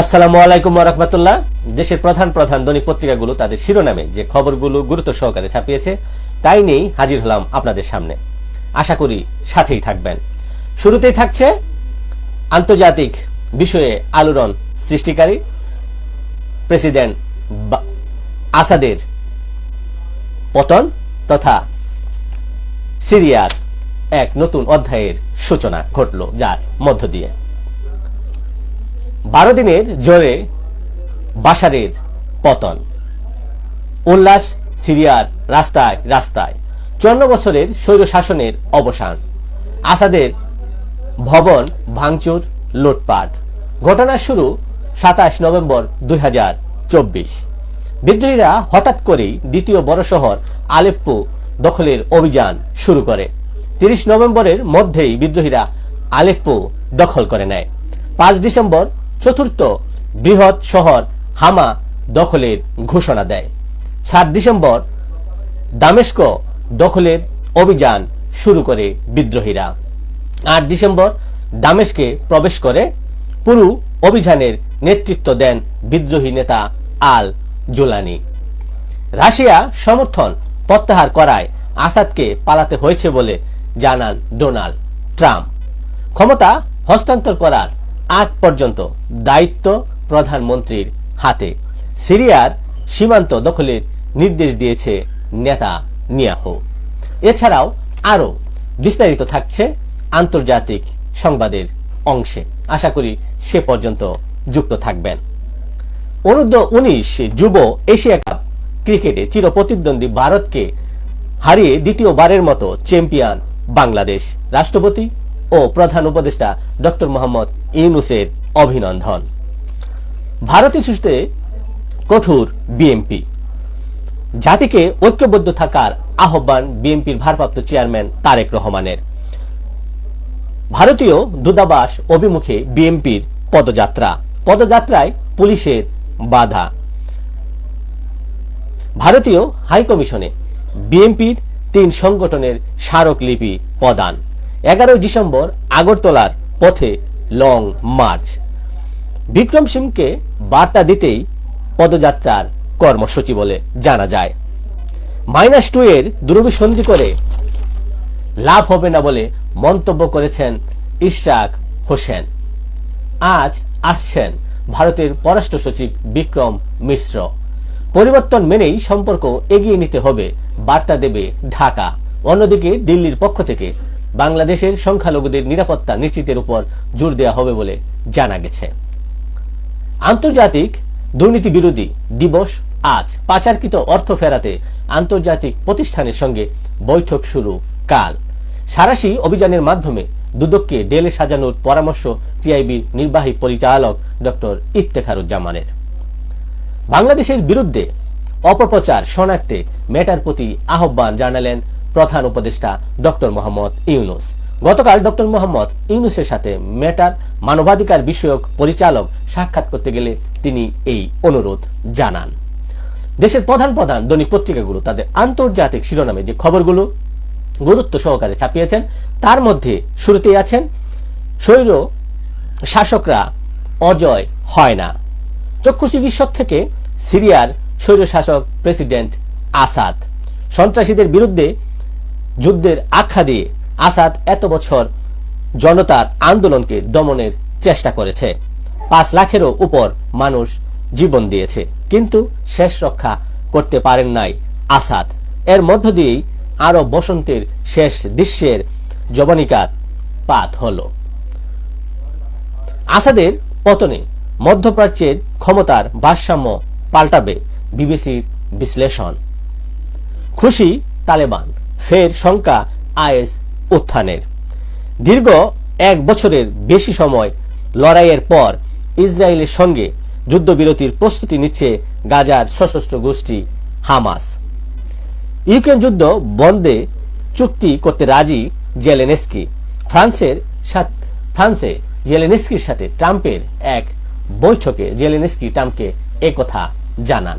আসসালামু আলাইকুম রহমতুল্লাহ। দেশের প্রধান প্রধান দৈনিক পত্রিকাগুলো তাদের শিরোনামে যে খবরগুলো গুরুত্ব সহকারে ছাপিয়েছে, তাই নিয়েই হাজির হলাম আপনাদের সামনে। আশা করি সাথেই থাকবেন। শুরুতেই থাকছে আন্তর্জাতিক বিষয়ে আলোড়ন সৃষ্টিকারী প্রেসিডেন্ট আসাদের পতন তথা সিরিয়ার এক নতুন অধ্যায়ের সূচনা ঘটল যার মধ্য দিয়ে। বারো দিনের জোরে বাসারের পতন। উল্লাস সিরিয়ার রাস্তায় রাস্তায়। চুয়ান্ন বছরের স্বৈর শাসনের অবসান। আসাদের ভবন ভাঙচুর, লুটপাট। ঘটনার শুরু সাতাশ নভেম্বর দুই হাজার চব্বিশ। বিদ্রোহীরা হঠাৎ করেই দ্বিতীয় বড় শহর আলেপ্পো দখলের অভিযান শুরু করে। তিরিশ নভেম্বরের মধ্যেই বিদ্রোহীরা আলেপ্পো দখল করে নেয়। পাঁচ ডিসেম্বর চতুর্থ বৃহৎ শহর হামা দখলের ঘোষণা দেয়। সাত ডিসেম্বর দামেস্ক দখলের অভিযান শুরু করে বিদ্রোহীরা। আট ডিসেম্বর দামেস্কে প্রবেশ করে পুরু অভিযানের নেতৃত্ব দেন বিদ্রোহী নেতা আল জোলানি। রাশিয়া সমর্থন প্রত্যাহার করায় আসাদকে পালাতে হয়েছে বলে জানান ডোনাল্ড ট্রাম্প। ক্ষমতা হস্তান্তর করার আগ পর্যন্ত দায়িত্ব প্রধানমন্ত্রীর হাতে। সিরিয়ার সীমান্ত দখলের নির্দেশ দিয়েছে নেতা নিয়াহু। এছাড়াও আরও বিস্তারিত থাকছে আন্তর্জাতিক সংবাদের অংশে। আশা করি সে পর্যন্ত যুক্ত থাকবেন। অনূর্ধ্ব উনিশ যুব এশিয়া কাপ ক্রিকেটে চিরপ্রতিদ্বন্দ্বী ভারতকে হারিয়ে দ্বিতীয়বারের মতো চ্যাম্পিয়ন বাংলাদেশ। রাষ্ট্রপতি ও প্রধান উপদেষ্টা ডক্টর মোহাম্মদ ইউনুসের অভিনন্দন। ভারত ইস্যুতে কঠোর বিএমপি জাতিকে ঐক্যবদ্ধ থাকার আহ্বান বিএনপির ভারপ্রাপ্ত চেয়ারম্যান তারেক রহমানের। ভারতীয় দূতাবাস অভিমুখে বিএনপির পদযাত্রা। পদযাত্রায় পুলিশের বাধা। ভারতীয় হাইকমিশনে বিএনপির তিন সংগঠনের স্মারকলিপি প্রদান। এগারোই ডিসেম্বর আগরতলার পথে লং মার্চ। বিক্রম সিংকে বার্তা দিতেই পদযাত্রার কর্মসূচি বলে জানা যায়। মাইনাস টু এর দুরভিসন্ধি করে লাভ হবে না বলে মন্তব্য করেছেন ইশরাক হোসেন। আজ আসছেন ভারতের পররাষ্ট্র সচিব বিক্রম মিশ্র। পরিবর্তন মেনেই সম্পর্ক এগিয়ে নিতে হবে, বার্তা দেবে ঢাকা। অন্যদিকে দিল্লির পক্ষ থেকে বাংলাদেশের সংখ্যালঘুদের নিরাপত্তা নিশ্চিতের উপর জোর দেওয়া হবে বলে জানা গেছে। আন্তর্জাতিক দুর্নীতি বিরোধী দিবস আজ পাচারকৃত অর্থ ফেরাতে আন্তর্জাতিক প্রতিষ্ঠানের সঙ্গে বৈঠক শুরু কাল। সারাশি অভিযানের মাধ্যমে দুদককে ডেলে সাজানোর পরামর্শ টিআইবির নির্বাহী পরিচালক ডক্টর ইফতেখারুজ্জামানের। বাংলাদেশের বিরুদ্ধে অপপ্রচার শনাক্তে মেটার প্রতি আহ্বান জানালেন প্রধান উপদেষ্টা ডক্টর মোহাম্মদ ইউনুস। গতকাল ডক্টর মোহাম্মদ ইউনুসের সাথে মেটার মানবাধিকার বিষয়ক পরিচালক সাক্ষাৎ করতে গেলে তিনি এই অনুরোধ জানান। দেশের প্রধান প্রধান দৈনিক পত্রিকাগুলো তাদের আন্তর্জাতিক শিরোনামে যে খবরগুলো গুরুত্ব সহকারে ছাপিয়েছেন, তার মধ্যে শুরুতেই আছেন, স্বৈর শাসকরা অজয় হয় না। চক্ষু চিকিৎসক থেকে সিরিয়ার স্বৈরশাসক প্রেসিডেন্ট আসাদ। সন্ত্রাসীদের বিরুদ্ধে যুদ্ধের আখ্যা দিয়ে আসাদ এত বছর জনতার আন্দোলনকে দমনের চেষ্টা করেছে। পাঁচ লাখেরও উপর মানুষ জীবন দিয়েছে। কিন্তু শেষ রক্ষা করতে পারেন নাই আসাদ। এর মধ্য দিয়েই আরও বসন্তের শেষ দৃশ্যের জবনিকার পাত হল। আসাদের পতনে মধ্যপ্রাচ্যের ক্ষমতার ভারসাম্য পাল্টাবে বিবিসির বিশ্লেষণ। খুশি তালেবান ফের শঙ্কা আইএস উত্থানের। দীর্ঘ এক বছরের বেশি সময় লড়াইয়ের পর ইসরায়েলের সঙ্গে যুদ্ধবিরতির প্রস্তুতি নিচ্ছে গাজার সশস্ত্র গোষ্ঠী হামাস। ইউক্রেন যুদ্ধ বন্ধে চুক্তি করতে রাজি জেলেনেস্কি। ফ্রান্সের ফ্রান্সে জেলেনেস্কির সাথে ট্রাম্পের এক বৈঠকে জেলেনেস্কি ট্রাম্পকে একথা জানান।